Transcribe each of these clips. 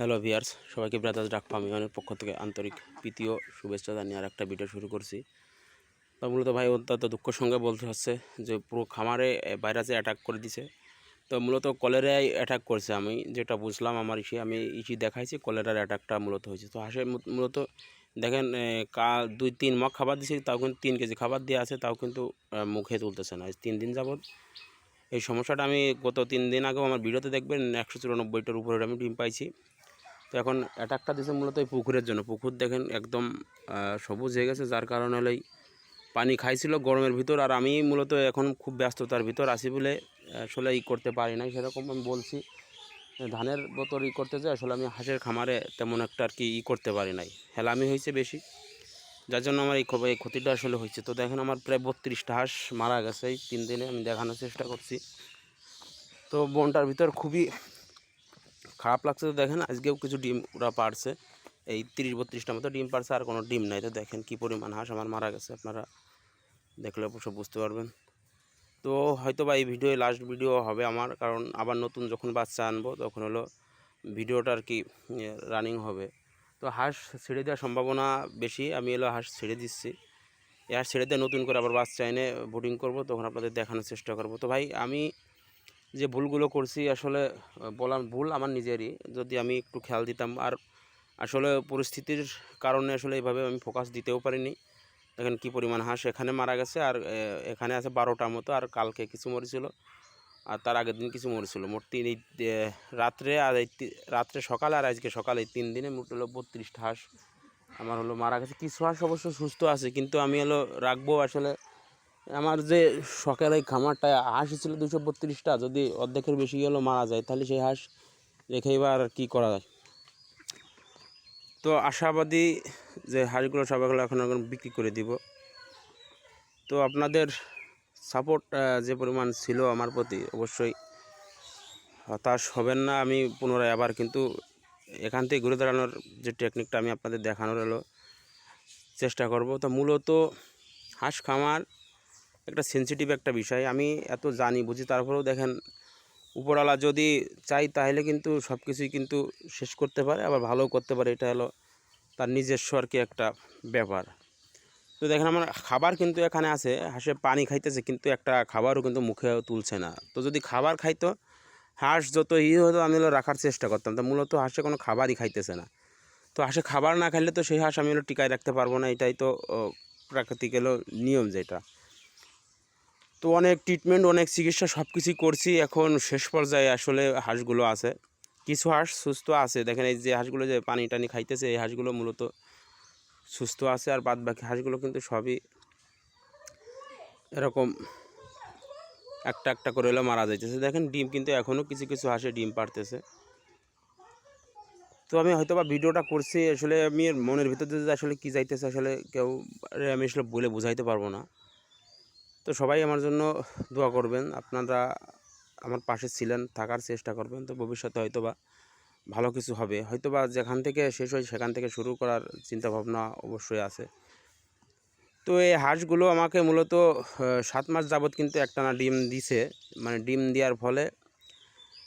Hello viewers সবাইকে brothers ডাক ফার্মিংয়ের পক্ষ থেকে আন্তরিক প্রীতীয় শুভেচ্ছা জানিয়ে আর একটা ভিডিও শুরু করছি। তো মূলত ভাই, অত্যন্ত দুঃখের সঙ্গে বলতে হচ্ছে যে, পুরো খামারে ভাইরাসে অ্যাটাক করে দিছে। তো মূলত কলেরায় অ্যাটাক করছে আমি, যেটা বুঝলাম আমার ইসে, আমি ইসি দেখাইছি কলেরার অ্যাটাকটা মূলত হয়েছে। তো হাঁসের মূলত দেখেন কা দুই তিন মগ খাবার দিছি, তাও কিন্তু তিন কেজি খাবার দিয়ে আছে, তাও কিন্তু মুখে তুলতেছে না। তিন দিন যাবত এই সমস্যাটা আমি গত তিন দিন আগেও আমার ভিডিওতে দেখবেন, একশো চুরানব্বইটার উপরে আমি ডিম পাইছি। তো এখন অ্যাটাকটা দিছে মূলত এই পুকুরের জন্য। পুকুর দেখেন একদম সবুজ হয়ে গেছে, যার কারণে হলেই পানি খাইছিল গরমের ভিতর। আর আমি মূলত এখন খুব ব্যস্ততার ভিতর আছি বলে আসলে ই করতে পারি নাই। সেরকম আমি বলছি, ধানের বোতল ই করতে যাই, আসলে আমি হাঁসের খামারে তেমন একটা আর কি ই করতে পারি নাই। হেলামি হয়েছে বেশি, যার জন্য আমার এই এই ক্ষতিটা আসলে হয়েছে। তো দেখেন আমার প্রায় বত্রিশটা হাঁস মারা গেছে এই তিন দিনে, আমি দেখানোর চেষ্টা করছি। তো বনটার ভিতর খুবই খারাপ লাগছে তো দেখেন, আজকেও কিছু ডিম ওরা পারছে। এই তিরিশ বত্রিশটা মতো ডিম পারছে, আর কোনো ডিম নাই। তো দেখেন কি পরিমাণ হাঁস আমার মারা গেছে, আপনারা দেখলে অবশ্য বুঝতে পারবেন। তো হয়তো বা এই ভিডিও লাস্ট ভিডিও হবে আমার, কারণ আবার নতুন যখন বাচ্চা আনব, তখন হলো ভিডিওটা আর কি রানিং হবে। তো হাঁস ছেড়ে দেওয়ার সম্ভাবনা বেশি, আমি এলো হাঁস ছেড়ে দিচ্ছি। এই হাঁস ছেড়ে দিয়ে নতুন করে আবার বাচ্চা এনে বোর্ডিং করব, তখন আপনাদের দেখানোর চেষ্টা করব। তো ভাই, আমি যে ভুলগুলো করছি, আসলে বলার ভুল আমার নিজেরই। যদি আমি একটু খেয়াল দিতাম। আর আসলে পরিস্থিতির কারণে আসলে এইভাবে আমি ফোকাস দিতেও পারিনি। দেখেন কি পরিমাণ হাঁস এখানে মারা গেছে আর এখানে আছে বারোটার মতো আর কালকে কিছু মরেছিল। আর তার আগের দিন কিছু মরেছিল। মোট তিন, এই রাত্রে আর এই রাত্রে সকালে আর আজকে সকালে এই তিন দিনে মোট হলো বত্রিশটা হাঁস আমার হলো মারা গেছে। কিছু হাঁস অবশ্য সুস্থ আছে, কিন্তু আমি হলো রাখব আসলে আমার যে সকালে এই খামারটা, হাঁস ছিল দুশো বত্রিশটা, যদি অর্ধেকের বেশি হলো মারা যায়, তাহলে সেই হাঁস রেখে এবার কি করা যায়? তো আশাবাদী যে হাঁসগুলো সবাইগুলো এখন এখন বিক্রি করে দিব। তো আপনাদের সাপোর্ট যে পরিমাণ ছিল আমার প্রতি অবশ্যই হতাশ হবেন না। আমি পুনরায় আবার কিন্তু এখান থেকে ঘুরে দাঁড়ানোর যে টেকনিকটা আমি আপনাদের দেখানোর হলো, চেষ্টা করব। তো মূলত হাঁস খামার একটা সেনসিটিভ একটা বিষয়। আমি এত জানি, বুঝি তারপরেও দেখেন, উপরওয়ালা যদি চাই তাহলে কিন্তু সব কিছুই কিন্তু শেষ করতে পারে, আবার ভালোও করতে পারে। এটা হলো তার নিজস্ব আর কি একটা ব্যাপার। তো দেখেন আমার খাবার কিন্তু এখানে আছে হাঁসে পানি খাইতেছে, কিন্তু একটা খাবারও কিন্তু মুখে তুলছে না। তো যদি খাবার খাইতো, হাঁস যত ই হতো, আমি হলো রাখার চেষ্টা করতাম। তো মূলত হাঁসে কোনো খাবারই খাইতেছে না। তো হাঁসে খাবার না খাইলে তো সেই হাঁস আমি হলো টিকায় রাখতে পারব না, এটাই তো প্রাকৃতিক হলো নিয়ম যেটা। তো অনেক ট্রিটমেন্ট অনেক চিকিৎসা সব কিছুই করছি। এখন শেষ পর্যায়ে আসলে হাঁসগুলো আছে। কিছু হাঁস সুস্থ আছে। দেখেন এই যে হাঁসগুলো যে পানি টানি খাইতেছে, এই হাঁসগুলো মূলত সুস্থ আছে আর বাদ বাকি হাঁসগুলো কিন্তু সবই এরকম একটা একটা করে হলে মারা যাইতেছে। দেখেন ডিম কিন্তু এখনও কিছু কিছু হাঁসে ডিম পারতেছে তো আমি হয়তো বা ভিডিওটা করছি, আসলে আমি মনের ভিতর আসলে কী যাইতেছে, আসলে কেউ আমি আসলে বলে বোঝাইতে পারব না। তো সবাই আমার জন্য দোয়া করবেন। আপনারা আমার পাশে ছিলেন, থাকার চেষ্টা করবেন। তো ভবিষ্যতে হয়তো বা ভালো কিছু হবে। হয়তো বা যেখান থেকে শেষ হয় সেখান থেকে শুরু করার চিন্তা ভাবনা অবশ্যই আছে। তো এই হাঁসগুলো আমাকে মূলত সাত মাস যাবৎ কিন্তু একটানা ডিম দিছে। মানে ডিম দেওয়ার ফলে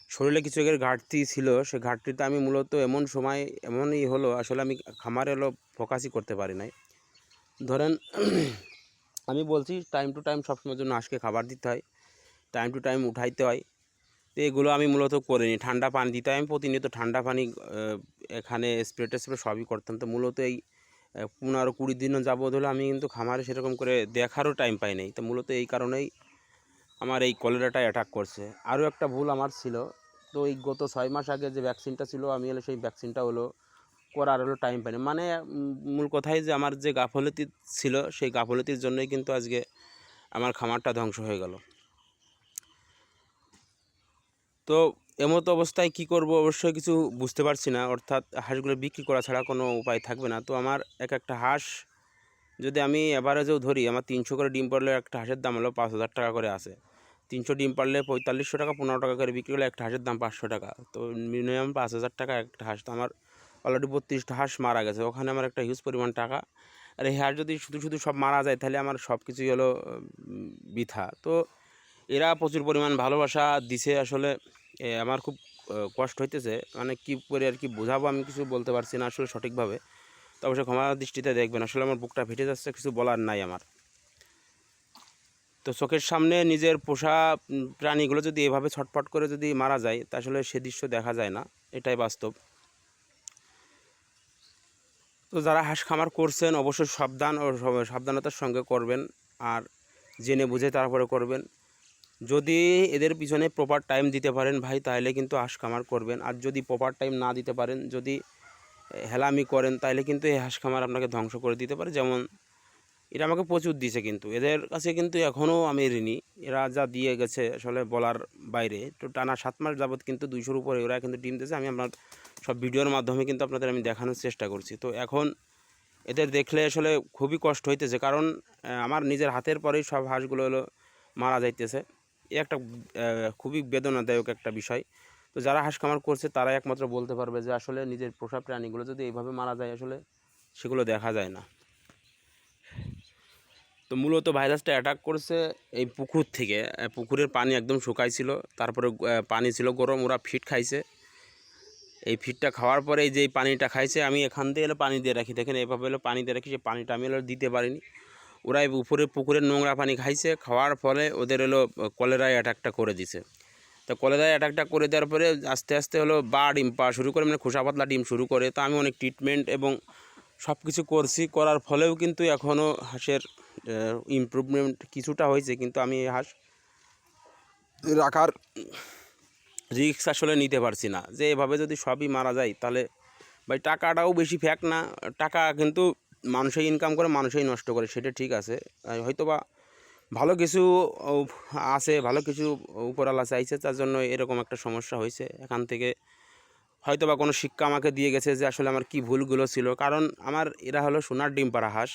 শরীরে কিছু এর ঘাটতি ছিল। সে ঘাটতিটা আমি মূলত এমন সময়, এমনই হলো, আসলে আমি খামারে হলো ফোকাসই করতে পারি নাই। ধরেন আমি বলছি টাইম টু টাইম সবসময়ের জন্য হাঁসকে খাবার দিতে হয় টাইম টু টাইম উঠাইতে হয়। তো এগুলো আমি মূলত করিনি ঠান্ডা পানি দিতে হয়। আমি প্রতিনিয়ত ঠান্ডা পানি এখানে স্প্রে টেস্প্রে সবই করতাম। তো মূলত এই পনেরো কুড়ি দিনও যাবত হলে আমি কিন্তু খামারে সেরকম করে দেখারও টাইম পাই নাই। তো মূলত এই কারণেই আমার এই কলেরাটা অ্যাটাক করছে। আরও একটা ভুল আমার ছিল। তো এই গত ছয় মাস আগে যে ভ্যাকসিনটা ছিল, আমি হলো সেই ভ্যাকসিনটা হলো করার হলো টাইম পাইনি। মানে মূল কথাই যে আমার যে গাফলতি ছিল, সেই গাফলতির জন্যই কিন্তু আজকে আমার খামারটা ধ্বংস হয়ে গেল। তো, এমতো অবস্থায় কি করব অবশ্যই কিছু বুঝতে পারছি না। অর্থাৎ হাঁসগুলো বিক্রি করা ছাড়া কোনো উপায় থাকবে না। তো আমার এক একটা হাঁস, যদি আমি অ্যাভারেজেও ধরি, আমার তিনশো করে ডিম পারলে একটা হাঁসের দাম হলো পাঁচ হাজার টাকা করে আছে। তিনশো ডিম পারলে পঁয়তাল্লিশশো টাকা, পনেরো টাকা করে বিক্রি হলে একটা হাঁসের দাম পাঁচশো টাকা। তো মিনিমাম পাঁচ হাজার টাকা একটা হাঁস তো আমার অলরেডি বত্রিশটা হাঁস মারা গেছে। ওখানে আমার একটা হিউজ পরিমাণ টাকা। আর এই হাঁস যদি শুধু শুধু সব মারা যায়, তাহলে আমার সব কিছুই হলো বৃথা। তো এরা প্রচুর পরিমাণ ভালোবাসা দিছে আসলে। আমার খুব কষ্ট হইতেছে। মানে কী করে আর কি বোঝাবো আমি কিছু বলতে পারছি না আসলে সঠিকভাবে। তো অবশ্যই ক্ষমা দৃষ্টিতে দেখবেন, আসলে আমার বুকটা ফেটে যাচ্ছে, কিছু বলার নাই আমার। তো চোখের সামনে নিজের পোষা প্রাণীগুলো যদি এভাবে ছটফট করে যদি মারা যায়, তা আসলে সে দৃশ্য দেখা যায় না। এটাই বাস্তব। তো যারা হাঁস খামার করছেন, অবশ্যই সাবধান ও সাবধানতার সঙ্গে করবেন আর জেনে বুঝে তারপরে করবেন। যদি এদের পিছনে প্রপার টাইম দিতে পারেন ভাই, তাহলে কিন্তু হাঁস খামার করবেন। আর যদি প্রপার টাইম না দিতে পারেন, যদি হেলামি করেন, তাহলে কিন্তু এই হাঁস খামার আপনাকে ধ্বংস করে দিতে পারে। যেমন এটা আমাকে প্রচুর দিছে কিন্তু, এদের কাছে কিন্তু এখনও আমি ঋণী। এরা যা দিয়ে গেছে আসলে বলার বাইরে। তো টানা সাত মাস যাবৎ কিন্তু দুইশোর উপরে ওরা কিন্তু ডিম দিয়েছে, আমি আপনার সব ভিডিওর মাধ্যমে কিন্তু আপনাদের আমি দেখানোর চেষ্টা করছি। তো এখন এদের দেখলে আসলে খুবই কষ্ট হইতেছে। কারণ আমার নিজের হাতের পরেই সব হাঁসগুলো হলো মারা যাইতেছে। এ একটা খুবই বেদনাদায়ক একটা বিষয়। তো যারা হাঁস খামার করছে তারাই একমাত্র বলতে পারবে যে আসলে নিজের পোষা প্রাণীগুলো যদি এইভাবে মারা যায়, আসলে সেগুলো দেখা যায় না। তো মূলত ভাইরাসটা অ্যাটাক করছে এই পুকুর থেকে। পুকুরের পানি একদম শুকাইছিল। তারপরে পানি ছিল গরম, ওরা ফিট খাইছে। এই ফিটটা খাওয়ার পরে যে পানিটা খাইছে, আমি এখান থেকে এলো পানি দিয়ে রাখি। দেখেন এভাবে এলো পানি দিয়ে রাখি সেই পানিটা আমি এলো দিতে পারিনি। ওরা এই উপরে পুকুরের নোংরা পানি খাইছে, খাওয়ার ফলে ওদের এলো কলেরায় অ্যাটাকটা করে দিছে। তো কলেরায় অ্যাটাকটা করে দেওয়ার পরে আস্তে আস্তে হলো বা ডিম পাওয়া শুরু করে মানে খোসা পাতলা ডিম শুরু করে। তো আমি অনেক ট্রিটমেন্ট এবং সব কিছু করছি, করার ফলেও কিন্তু এখনও হাঁসের ইমপ্রুভমেন্ট কিছুটা হয়েছে, কিন্তু আমি এই হাঁস রাখার রিস্ক আসলে নিতে পারছি না। যে এভাবে যদি সবই মারা যায়, তাহলে ভাই টাকাটাও বেশি ফ্যাক না। টাকা কিন্তু মানুষই ইনকাম করে মানুষই নষ্ট করে, সেটা ঠিক আছে। হয়তো বা ভালো কিছু আছে, ভালো কিছু উপরালা চাইছে, তার জন্য এরকম একটা সমস্যা হয়েছে। এখান থেকে হয়তো বা কোনো শিক্ষা আমাকে দিয়ে গেছে যে আসলে আমার কি ভুলগুলো ছিল। কারণ আমার, এরা হলো সোনার ডিম পাড়া হাঁস।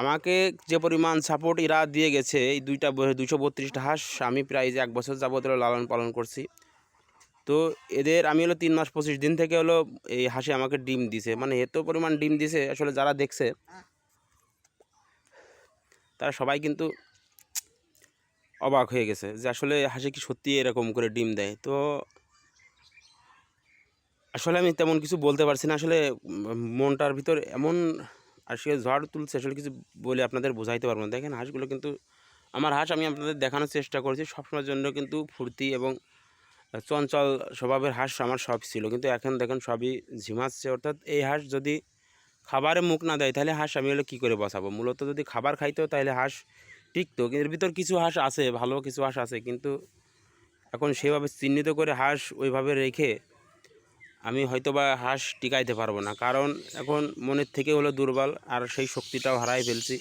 আমাকে যে পরিমাণ সাপোর্ট এরা দিয়ে গেছে, এই দুইটা দুশো বত্রিশটা হাঁস, আমি প্রায় যে এক বছর যাবত হলো লালন পালন করছি। তো এদের, আমি হলো তিন মাস পঁচিশ দিন থেকে হলো এই হাঁসে আমাকে ডিম দিছে। মানে এত পরিমাণ ডিম দিছে, আসলে যারা দেখছে, তারা সবাই কিন্তু অবাক হয়ে গেছে যে আসলে হাঁসে কি সত্যি এরকম করে ডিম দেয়। তো আসলে আমি তেমন কিছু বলতে পারছি না। আসলে মনটার ভিতর এমন আসলে ঝড় তুলছে আসলে কিছু বলে আপনাদের বোঝাইতে পারব না। দেখেন, হাঁসগুলো কিন্তু, আমার হাঁস আমি আপনাদের দেখানোর চেষ্টা করেছি, সবসময়ের জন্য কিন্তু ফুর্তি এবং চঞ্চল স্বভাবের হাঁস আমার সব ছিল। কিন্তু এখন দেখেন, সবই ঝিমাচ্ছে। অর্থাৎ এই হাঁস যদি খাবারে মুখ না দেয়, তাহলে হাঁস আমি হলো কী করে বসাবো? মূলত যদি খাবার খাইতো, তাহলে হাঁস টিকতো। এর ভিতর কিছু হাঁস আছে, ভালো কিছু হাঁস আছে। কিন্তু এখন সেভাবে চিহ্নিত করে হাঁস ওইভাবে রেখে আমি হয়তো বা হাঁস টিকাইতে পারব না। কারণ এখন মনের থেকে হলো দুর্বল আর সেই শক্তিটাও হারাই ফেলছি।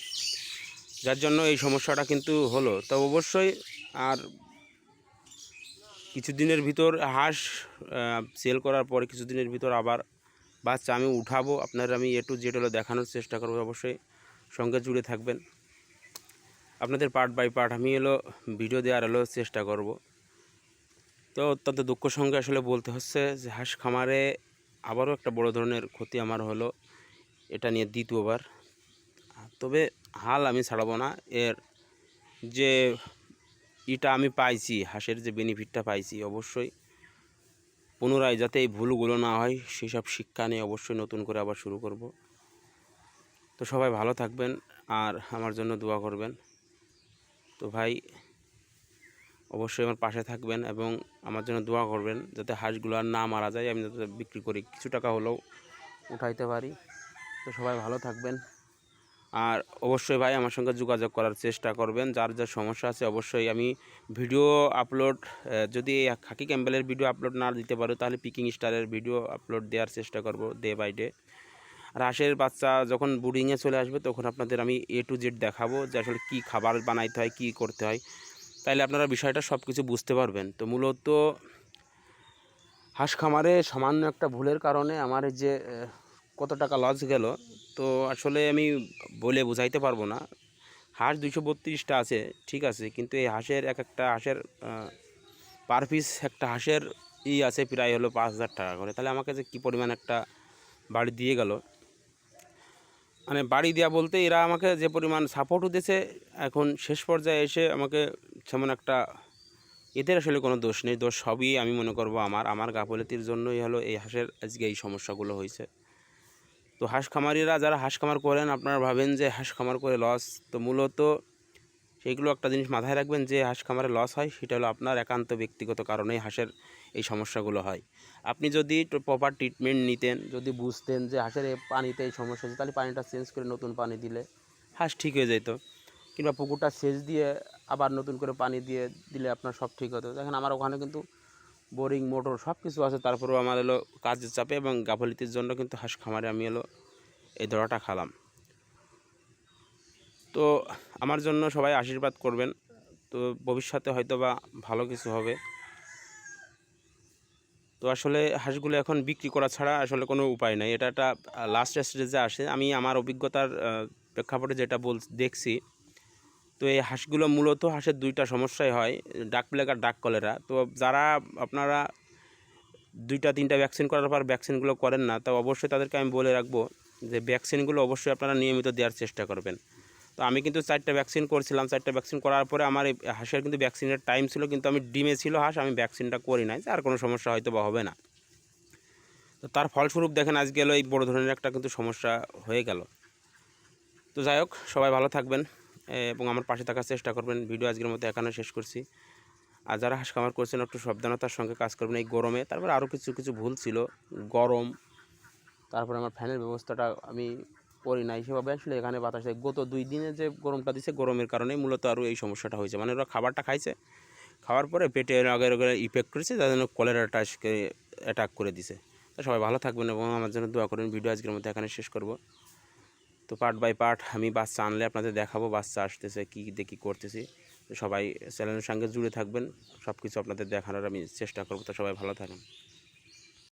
যার জন্য এই সমস্যাটা কিন্তু হলো। তো অবশ্যই আর কিছুদিনের ভিতর হাঁস সেল করার পরে কিছুদিনের ভিতর আবার বাচ্চা আমি উঠাবো। আপনার আমি এ টু জেড হলো দেখানোর চেষ্টা করব। অবশ্যই সঙ্গে জুড়ে থাকবেন। আপনাদের পার্ট বাই পার্ট আমি হলো ভিডিও দেওয়ার হলো চেষ্টা করব। তো অত্যন্ত দুঃখ সঙ্গে আসলে বলতে হচ্ছে যে হাঁস খামারে আবারও একটা বড় ধরনের ক্ষতি আমার হলো। এটা নিয়ে দ্বিতীয়বার। তবে হাল আমি ছাড়াবো না। এর যে ইটা আমি পাইছি, হাঁসের যে বেনিফিটটা পাইছি অবশ্যই। পুনরায় যাতে এই ভুলগুলো না হয় সেই সব শিক্ষা নিয়ে অবশ্যই নতুন করে আবার শুরু করব। তো সবাই ভালো থাকবেন আর আমার জন্য দোয়া করবেন। তো ভাই অবশ্যই আমার পাশে থাকবেন এবং আমার জন্য দোয়া করবেন যাতে হাঁসগুলো আর না মারা যায়, আমি যাতে বিক্রি করি। কিছু টাকা হলেও উঠাইতে পারি। তো সবাই ভালো থাকবেন। আর অবশ্যই ভাই আমার সঙ্গে যোগাযোগ করার চেষ্টা করবেন। যার যার সমস্যা আছে অবশ্যই আমি ভিডিও আপলোড যদি খাকি ক্যাম্বেলের ভিডিও আপলোড না দিতে পারো, তাহলে পিকিং স্টারের ভিডিও আপলোড দেওয়ার চেষ্টা করব ডে বাই ডে। আর হাঁসের বাচ্চা যখন বুডিংয়ে চলে আসবে, তখন আপনাদের আমি এ টু জেড দেখাবো যে আসলে কী খাবার বানাইতে হয়, কী করতে হয়। তাইলে আপনারা বিষয়টা সব কিছু বুঝতে পারবেন। তো মূলত হাঁস খামারে সামান্য একটা ভুলের কারণে আমার যে কত টাকা লস গেল, তো আসলে আমি বলে বোঝাইতে পারব না। হাঁস দুশো বত্রিশটা আছে, ঠিক আছে, কিন্তু এই হাঁসের এক একটা হাঁসের পার পিস একটা হাঁসের ই আছে প্রায় হলো পাঁচ হাজার টাকা করে। তাহলে আমাকে যে কী পরিমাণ একটা বাড়ি দিয়ে গেল। মানে বাড়ি দেওয়া বলতে এরা আমাকে যে পরিমাণ সাপোর্টও দিয়েছে, এখন শেষ পর্যায়ে এসে আমাকে যেমন একটা এদের আসলে কোনো দোষ নেই। দোষ সবই আমি মনে করব আমার। আমার গাফলতির জন্যই হলো এই হাঁসের আজকে এই সমস্যাগুলো হয়েছে। তো হাঁস খামারিরা যারা হাঁস খামার করেন, আপনারা ভাবেন যে হাঁস খামার করে লস তো মূলত সেইগুলো একটা জিনিস মাথায় রাখবেন যে হাঁস খামারে লস হয়, সেটা হলো আপনার একান্ত ব্যক্তিগত কারণেই হাঁসের এই সমস্যাগুলো হয়। আপনি যদি প্রপার ট্রিটমেন্ট নিতেন, যদি বুঝতেন যে হাঁসের এই পানিতে এই সমস্যা হচ্ছে, তাহলে পানিটা চেঞ্জ করে নতুন পানি দিলে হাঁস ঠিক হয়ে যেত। কিংবা পুকুরটা সেচ দিয়ে আবার নতুন করে পানি দিয়ে দিলে আপনার সব ঠিক হতো। দেখেন আমার ওখানে কিন্তু বোরিং মোটর সব কিছু আছে, তারপরেও আমার এলো কাজের চাপে এবং গাফলিতির জন্য কিন্তু হাঁস খামারে আমি এলো এই দড়াটা খালাম। তো আমার জন্য সবাই আশীর্বাদ করবেন, তো ভবিষ্যতে হয়তো বা ভালো কিছু হবে। তো আসলে হাঁসগুলো এখন বিক্রি করা ছাড়া আসলে কোনো উপায় নাই। এটা একটা লাস্ট স্টেজে আসে। আমি আমার অভিজ্ঞতার প্রেক্ষাপটে যেটা বল দেখছি তো এই হাঁসগুলো মূলত হাঁসের দুইটা সমস্যাই হয় ডাক প্লেগ আর ডাক কলেরা তো যারা আপনারা দুইটা, তিনটা ভ্যাকসিন করার পর ভ্যাকসিনগুলো করেন না, তো অবশ্যই তাদেরকে আমি বলে রাখব যে ভ্যাকসিনগুলো অবশ্যই আপনারা নিয়মিত দেওয়ার চেষ্টা করবেন। তো আমি কিন্তু চারটা ভ্যাকসিন করছিলাম, চারটা ভ্যাকসিন করার পরে আমার এই হাঁসের কিন্তু ভ্যাকসিনের টাইম ছিল, কিন্তু আমি ডিমে ছিল হাঁস, আমি ভ্যাকসিনটা করি নাই, আর কোনো সমস্যা হয়তো বা হবে না। তো তার ফলস্বরূপ দেখেন আজকে এই বড় ধরনের একটা কিন্তু সমস্যা হয়ে গেল। তো যাই হোক, সবাই ভালো থাকবেন। এবং আমার পাশে থাকার চেষ্টা করবেন। ভিডিও আজকের মতো এখানে শেষ করছি। আর যারা হাঁস খামার করছেন, একটু সাবধানতার সঙ্গে কাজ করবেন। এই গরমে তারপরে আরও কিছু কিছু ভুল ছিল। গরম, তারপরে আমার ফ্যানের ব্যবস্থাটা আমি করি নাই। সেভাবে আসলে এখানে বাতাসে গত দুই দিনে যে গরমটা দিছে, গরমের কারণে মূলত আরও এই সমস্যাটা হয়েছে। মানে ওরা খাবারটা খাইছে, খাওয়ার পরে পেটে আগের আগের ইফেক্ট করেছে, যার জন্য কলেরাটা অ্যাটাক করে দিছে। তো সবাই ভালো থাকবেন এবং আমার জন্য দোয়া করবেন। ভিডিও আজকের মধ্যে এখানে শেষ করব। তো পার্ট বাই পার্ট আমি বাচ্চা আনলে আপনাদের দেখাবো বাচ্চা আসতেছে, কী দেখি করতেছি। সবাই চ্যানেলের সঙ্গে জুড়ে থাকবেন সব কিছু আপনাদের দেখানোর আমি চেষ্টা করব, তো সবাই ভালো থাকেন।